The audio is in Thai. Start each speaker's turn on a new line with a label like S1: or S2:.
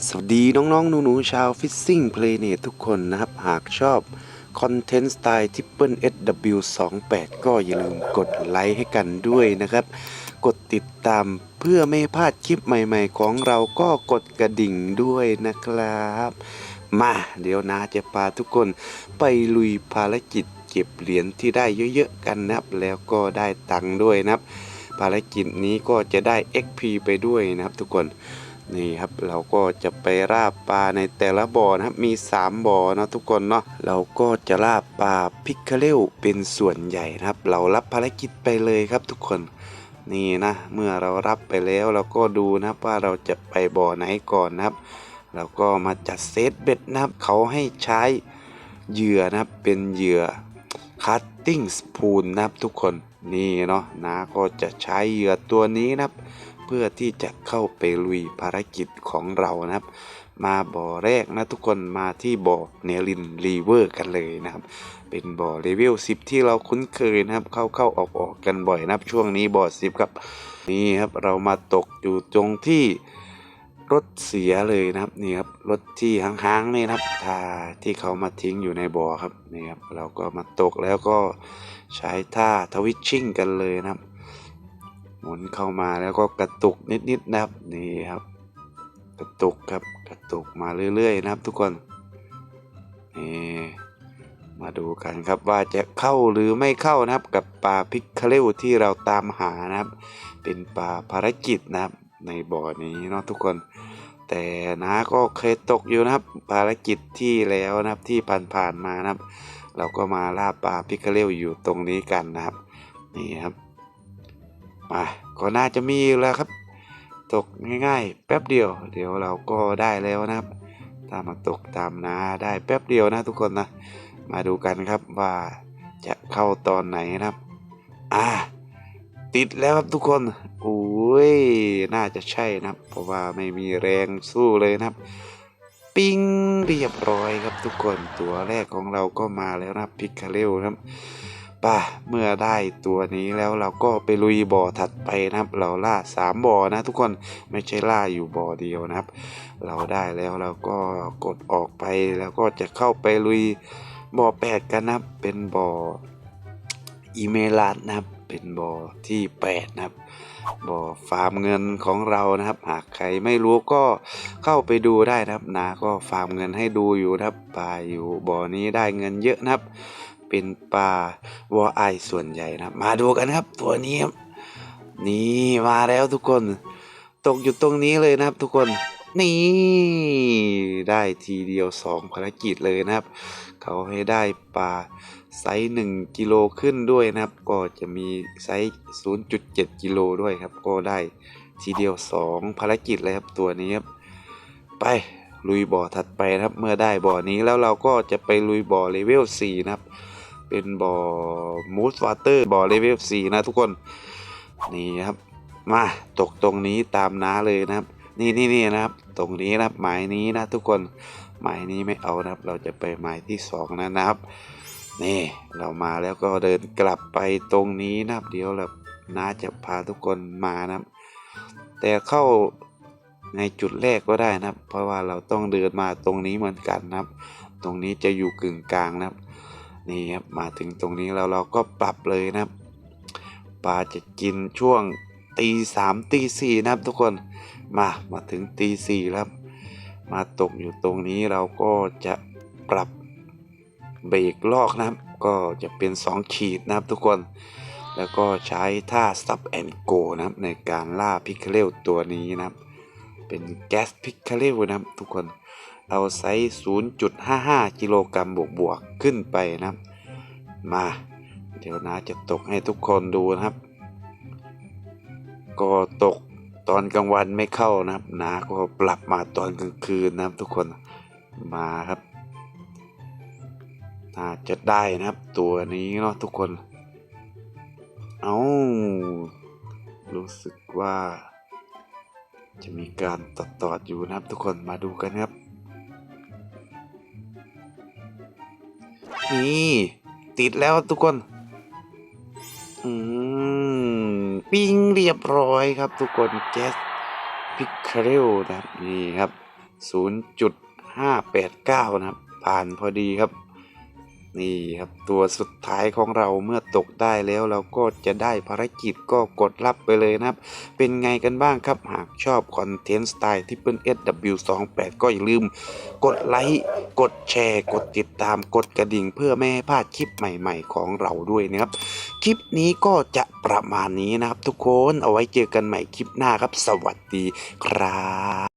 S1: สวัสดีน้องๆ หนูๆ ชาวฟิซซิ่งเพลเนตทุกคนนะครับ หากชอบ คอนเทนต์สไตล์ทิปเปิล SW28 ก็อย่าลืมกดไลค์ให้กันด้วยนะครับ กดติดตามเพื่อไม่พลาดคลิปใหม่ๆ ของเราก็กดกระดิ่งด้วยนะครับ มาเดี๋ยวนาจะพาทุกคนไปลุยภารกิจเก็บเหรียญที่ได้เยอะๆ กันนะครับ แล้วก็ได้ตังค์ด้วยนะครับ ภารกิจนี้ก็จะได้ XP ไปด้วยนะครับทุกคน นี่ครับเราก็จะไปล่าปลาในแต่ละบ่อนะครับมี 3บ่อนะทุกคนเนาะเราก็จะล่าปลาพิกคเรลเป็นส่วนใหญ่นะครับ เรารับภารกิจไปเลยครับทุกคนนี่นะเมื่อเรารับไปแล้วเราก็ดูนะครับว่าเราจะไปบ่อไหนก่อนนะครับ เราก็มาจัดเซตเบ็ดนะครับเขาให้ใช้เหยื่อนะครับเป็นเหยื่อคัตติ้งสปูนนะครับทุกคนนี่เนาะนาก็จะใช้เหยื่อตัวนี้นะครับ พื่อที่จะเข้าไปลุยภารกิจของเรานะครับ มาบ่อแรกนะทุกคนมาที่บ่อเนลินรีเวอร์กันเลยนะครับ เป็นบ่อเลเวล10 ที่เราคุ้นเคยนะครับ เข้าเข้าออกออกกันบ่อยนะครับ ช่วงนี้บ่อ10ครับนี่ครับเรามาตกอยู่ตรงที่รถเสียเลยนะครับนี่ครับรถที่ห้างๆนี่นะครับท่าที่เขามาทิ้งอยู่ในบ่อครับนี่ครับเราก็มาตกแล้วก็ใช้ท่าทวิชชิ่งกันเลยนะครับ หมุนเข้ามาแล้วก็กระตุกนิดๆนะครับนี่ครับ กระตุกครับกระตุกมาเรื่อยๆนะครับ ทุกคนนี่มาดูกันครับว่าจะเข้าหรือไม่เข้านะครับ กับปลาพิกคาเรลที่เราตามหานะครับ เป็นปลาภารกิจนะครับ ในบ่อนี้เนาะทุกคน แต่นะก็เคยตกอยู่นะครับ ภารกิจที่แล้วนะครับที่ผ่านๆมานะครับ เราก็มาล่าปลาพิกคาเรลอยู่ตรงนี้กันนะครับ นี่ครับ มาก็น่าจะมีแล้วครับ ตกง่ายๆ แป๊บเดียว เดี๋ยวเราก็ได้แล้วนะครับถ้ามมาตกตามนาได้แป๊บเดียวนะทุกคนนะ มาดูกันครับว่าจะเข้าตอนไหนนะครับ อ่า ติดแล้วครับทุกคนโอ้ยน่าจะใช่นะครับ เพราะว่าไม่มีแรงสู้เลยนะครับ ปิ้งเรียบร้อยครับทุกคนตัวแรกของเราก็มาแล้วนะพิกคาเรลนะครับ ป่ะเมื่อได้ตัวนี้แล้วเราก็ไปลุยบ่อถัดไปนะครับ เราล่าสามบ่อนะทุกคนไม่ใช่ล่าอยู่บ่อเดียวนะครับ เราได้แล้วเราก็กดออกไปแล้วก็จะเข้าไปลุยบ่อแปดกันนะครับ เป็นบ่ออีเมลัดนะครับ เป็นบ่อที่แปดนะครับบ่อฟาร์มเงินของเรานะครับ หากใครไม่รู้ก็เข้าไปดูได้นะครับนาก็ฟาร์มเงินให้ดูอยู่นะครับปลาอยู่บ่อนี้ได้เงินเยอะนะครับ เป็นปลาวอไอส่วนใหญ่นะครับ มาดูกันครับตัวนี้ครับนี่มาแล้วทุกคน ตกอยู่ตรงนี้เลยนะครับ ทุกคนนี่ได้ทีเดียวสองภารกิจเลยนะครับ เขาให้ได้ปลาไซส์1กิโลขึ้นด้วยนะครับ ก็จะมีไซส์0.7กิโลด้วยครับ ก็ได้ทีเดียว2ภารกิจเลยครับตัวนี้ครับไปลุยบ่อถัดไปนะครับ เมื่อได้บ่อนี้แล้วเราก็จะไปลุยบ่อเลเวล4นะครับ เป็นบ่อมูสวาเตอร์บ่อเลเวล4นะทุกคนนี่ครับมาตกตรงนี้ตามน้าเลยนะครับ นี่นี่นี่นะครับ ตรงนี้นะครับหมายนี้นะทุกคนหมายนี้ไม่เอานะครับ เราจะไปหมายที่สองนะนะครับ นี่เรามาแล้วก็เดินกลับไปตรงนี้นะครับ เดี๋ยวเราน้าจะพาทุกคนมานะครับ แต่เข้าในจุดแรกก็ได้นะครับ เพราะว่าเราต้องเดินมาตรงนี้เหมือนกันนะครับ ตรงนี้จะอยู่กึ่งกลางนะครับ นี่ครับมาถึงตรงนี้แล้วเราก็ปรับเลยนะครับปลาจะกินช่วงตีสามตีสี่นะครับทุกคนมามาถึงตีสี่แล้วมาตกอยู่ตรงนี้เราก็จะปรับเบรกลอกนะครับ ก็จะเป็น 2 ขีดนะครับทุกคน แล้วก็ใช้ท่า stop and go นะครับในการล่าพิกเลลตัวนี้นะครับ เป็นแก๊สพิกเลลนะครับทุกคน เราใช้0.55 กิโลกรัมบวกๆขึ้นไปนะครับ มา เดี๋ยวนะจะตกให้ทุกคนดูนะครับ ก็ตกตอนกลางวันไม่เข้านะครับนาก็ปรับมาตอนกลางคืนนะครับทุกคนมาครับน่าจะได้นะครับตัวนี้เนาะทุกคน เอารู้สึกว่า จะมีการตัดต่อดอยู่นะครับทุกคนมาดูกันครับ นี่ติดแล้วทุกคน อืม ปิ้งเรียบร้อยครับทุกคนแก๊สพิคเรลนะครับ นี่ครับ 0.589 นะครับ ผ่านพอดีครับ นี่ครับตัวสุดท้ายของเราเมื่อตกได้แล้วเราก็จะได้ภารกิจก็กดรับไปเลยนะครับ เป็นไงกันบ้างครับหากชอบคอนเทนต์สไตล์ที่เปิ้ล SW28 ก็อย่าลืม กดไลค์กดแชร์ กดติดตามกดกระดิ่ง เพื่อไม่ให้พลาดคลิปใหม่ๆของเราด้วยนะครับ คลิปนี้ก็จะประมาณนี้นะครับทุกคนเอาไว้เจอกันใหม่คลิปหน้าครับ สวัสดีครับ